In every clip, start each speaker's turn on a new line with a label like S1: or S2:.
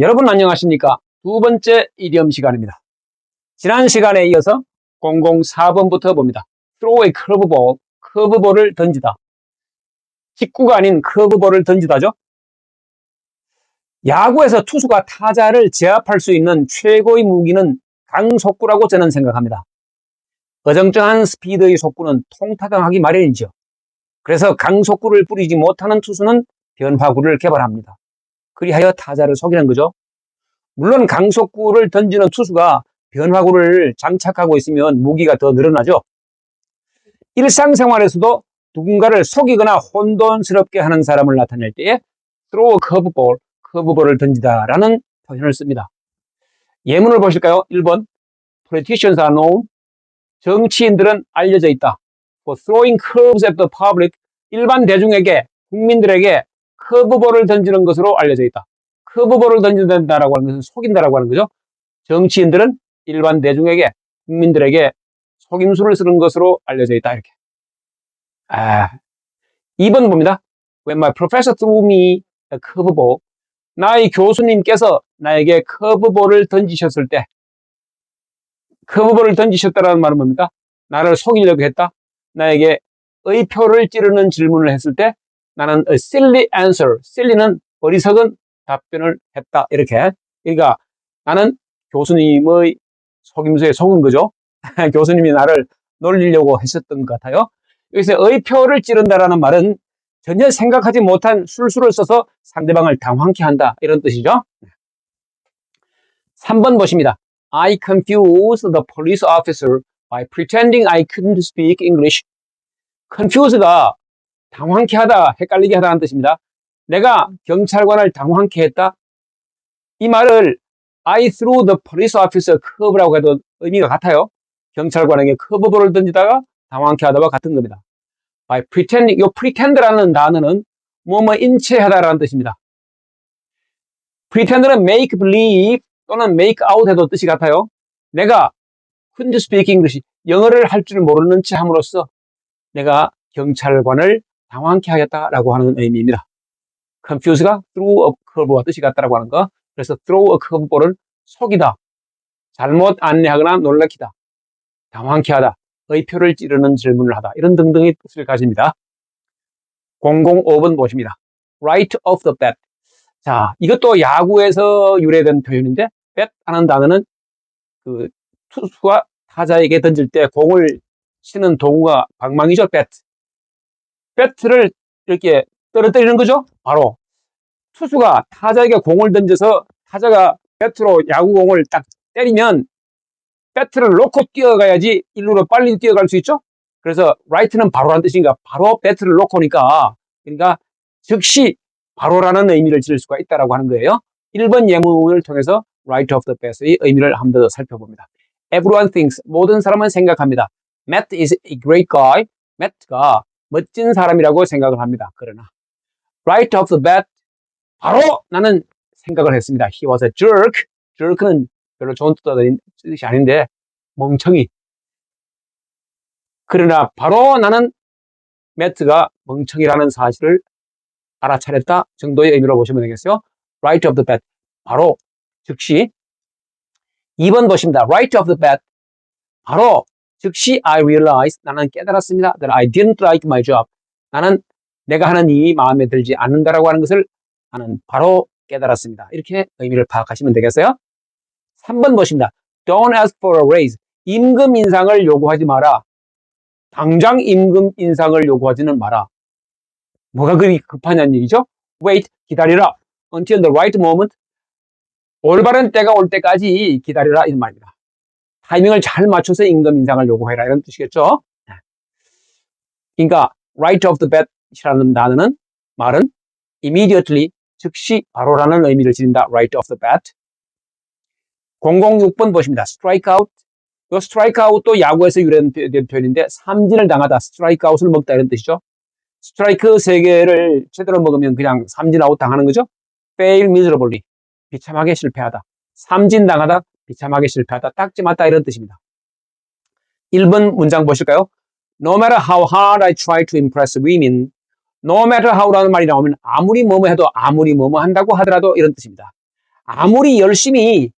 S1: 여러분 안녕하십니까? 두 번째 이디엄 시간입니다. 지난 시간에 이어서 004번부터 봅니다. throw curveball, 커브볼을 던지다. 직구가 아닌 커브볼을 던지다죠. 야구에서 투수가 타자를 제압할 수 있는 최고의 무기는 강속구라고 저는 생각합니다. 어정쩡한 스피드의 속구는 통타당하기 마련이죠. 그래서 강속구를 뿌리지 못하는 투수는 변화구를 개발합니다. 그리하여 타자를 속이는 거죠. 물론 강속구를 던지는 투수가 변화구를 장착하고 있으면 무기가 더 늘어나죠. 일상생활에서도 누군가를 속이거나 혼돈스럽게 하는 사람을 나타낼 때에 throw a curveball, 커브볼을 던지다라는 표현을 씁니다. 예문을 보실까요? 1번 Politicians are known 정치인들은 알려져 있다. For throwing curves at the public 일반 대중에게 국민들에게 커브볼을 던지는 것으로 알려져 있다. 커브볼을 던진다라고 하는 것은 속인다라고 하는 거죠. 정치인들은 일반 대중에게 국민들에게 속임수를 쓰는 것으로 알려져 있다. 이렇게. 아, 2번 봅니다. When my professor threw me a curveball 나의 교수님께서 나에게 커브볼을 던지셨을 때 커브볼을 던지셨다라는 말은 뭡니까? 나를 속이려고 했다. 나에게 의표를 찌르는 질문을 했을 때 나는 a silly answer, silly는 어리석은 답변을 했다. 이렇게. 그러니까 나는 교수님의 속임수에 속은 거죠. 교수님이 나를 놀리려고 했었던 것 같아요. 여기서 의표를 찌른다라는 말은 전혀 생각하지 못한 술수를 써서 상대방을 당황케 한다. 이런 뜻이죠. 3번 보십니다. I confused the police officer by pretending I couldn't speak English. confuse가 당황케 하다, 헷갈리게 하다는 뜻입니다. 내가 경찰관을 당황케 했다. 이 말을 I threw the police officer curve라고 해도 의미가 같아요. 경찰관에게 커브볼을 던지다가 당황케 하다와 같은 겁니다. by pretending, 이 pretend라는 단어는 뭐뭐 인체하다라는 뜻입니다. pretend는 make believe 또는 make out 해도 뜻이 같아요. 내가 couldn't speak English, 영어를 할 줄 모르는 체 함으로써 내가 경찰관을 당황케 하겠다라고 하는 의미입니다. confuse가 through a curve와 뜻이 같다라고 하는 거. 그래서 throw a curve볼은 속이다, 잘못 안내하거나 놀래키다, 당황케 하다, 의표를 찌르는 질문을 하다 이런 등등의 뜻을 가집니다. 005번 보십니다. right off the bat. 자, 이것도 야구에서 유래된 표현인데 bat 하는 단어는 그 투수가 타자에게 던질 때 공을 치는 도구가 방망이죠, bat. 배트를 이렇게 떨어뜨리는 거죠. 바로 투수가 타자에게 공을 던져서 타자가 배트로 야구공을 딱 때리면 배트를 놓고 뛰어가야지 일루로 빨리 뛰어갈 수 있죠. 그래서 right는 바로라는 뜻인가 바로 배트를 놓고니까 그러니까 즉시 바로라는 의미를 지을 수가 있다라고 하는 거예요. 1번 예문을 통해서 right of the best의 의미를 한 번 더 살펴봅니다. Everyone thinks 모든 사람은 생각합니다. Matt is a great guy. Matt가 멋진 사람이라고 생각을 합니다. 그러나 right off the bat 바로 나는 생각을 했습니다. He was a jerk. jerk는 별로 좋은 뜻이 아닌데 멍청이. 그러나 바로 나는 매트가 멍청이라는 사실을 알아차렸다 정도의 의미로 보시면 되겠어요. right off the bat 바로 즉시 2번 보십니다. right off the bat 바로 즉시 I realized 나는 깨달았습니다. that I didn't like my job. 나는 내가 하는 일이 마음에 들지 않는다라고 하는 것을 나는 바로 깨달았습니다. 이렇게 의미를 파악하시면 되겠어요. 3번 보십니다. Don't ask for a raise. 임금 인상을 요구하지 마라. 당장 임금 인상을 요구하지는 마라. 뭐가 그리 급하냐는 얘기죠? Wait, 기다리라. Until the right moment. 올바른 때가 올 때까지 기다리라. 이런 말입니다. 타이밍을 잘 맞춰서 임금 인상을 요구해라. 이런 뜻이겠죠? 그러니까 right off the bat이라는 단어는 말은 immediately, 즉시 바로라는 의미를 지닌다. right off the bat. 006번 보십니다. strikeout. 이 strikeout도 야구에서 유래된 표현인데 삼진을 당하다, strikeout을 먹다 이런 뜻이죠. 스트라이크 3개를 제대로 먹으면 그냥 삼진 아웃 당하는 거죠. fail miserably. 비참하게 실패하다. 삼진 당하다, 비참하게 실패하다. 딱지 맞다 이런 뜻입니다. 1번 문장 보실까요? No matter how hard I try to impress women, no matter how라는 말이 나오면 아무리 뭐뭐 해도 아무리 뭐뭐 한다고 하더라도 이런 뜻입니다. 아무리 열심히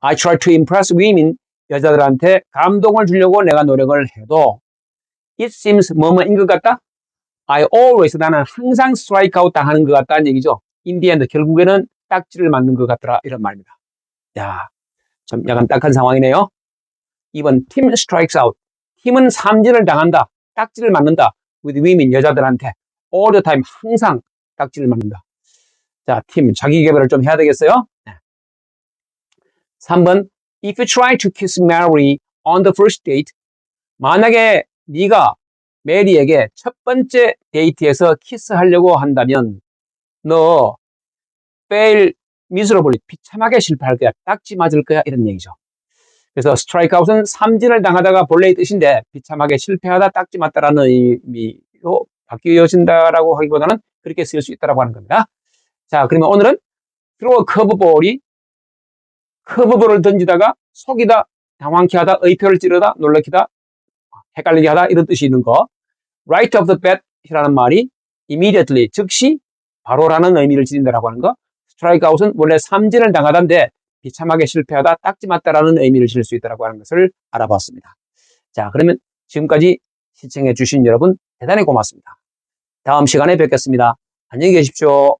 S1: I try to impress women 여자들한테 감동을 주려고 내가 노력을 해도 it seems 뭐뭐인 것 같다? I always 나는 항상 strike out 당하는 것 같다는 얘기죠. end 결국에는 딱지를 맞는 것 같더라 이런 말입니다. 야, 좀 약간 딱한 상황이네요. 2번 팀 strikes out. 팀은 삼진을 당한다. 딱지를 맞는다. with women 여자들한테 all the time 항상 딱지를 맞는다. 자, 팀 자기 개발을 좀 해야 되겠어요? 네. 3번 If you try to kiss Mary on the first date 만약에 네가 메리에게 첫 번째 데이트에서 키스하려고 한다면 너 fail miserably 비참하게 실패할 거야. 딱지 맞을 거야. 이런 얘기죠. 그래서 스트라이크아웃은 삼진을 당하다가 본래의 뜻인데 비참하게 실패하다 딱지 맞다라는 의미로 바뀌어진다라고 하기보다는 그렇게 쓸수 있다라고 하는 겁니다. 자, 그러면 오늘은 a curve볼이 커브볼을 던지다가 속이다, 당황케 하다, 의표를 찌르다, 놀래키다, 헷갈리게 하다 이런 뜻이 있는 거. right off the bat이라는 말이 immediately 즉시 바로라는 의미를 지닌다라고 하는 거. 스트라이크아웃은 원래 삼진을 당하다인데 비참하게 실패하다 딱지 맞다라는 의미를 질수 있다라고 하는 것을 알아봤습니다. 자, 그러면 지금까지 시청해 주신 여러분 대단히 고맙습니다. 다음 시간에 뵙겠습니다. 안녕히 계십시오.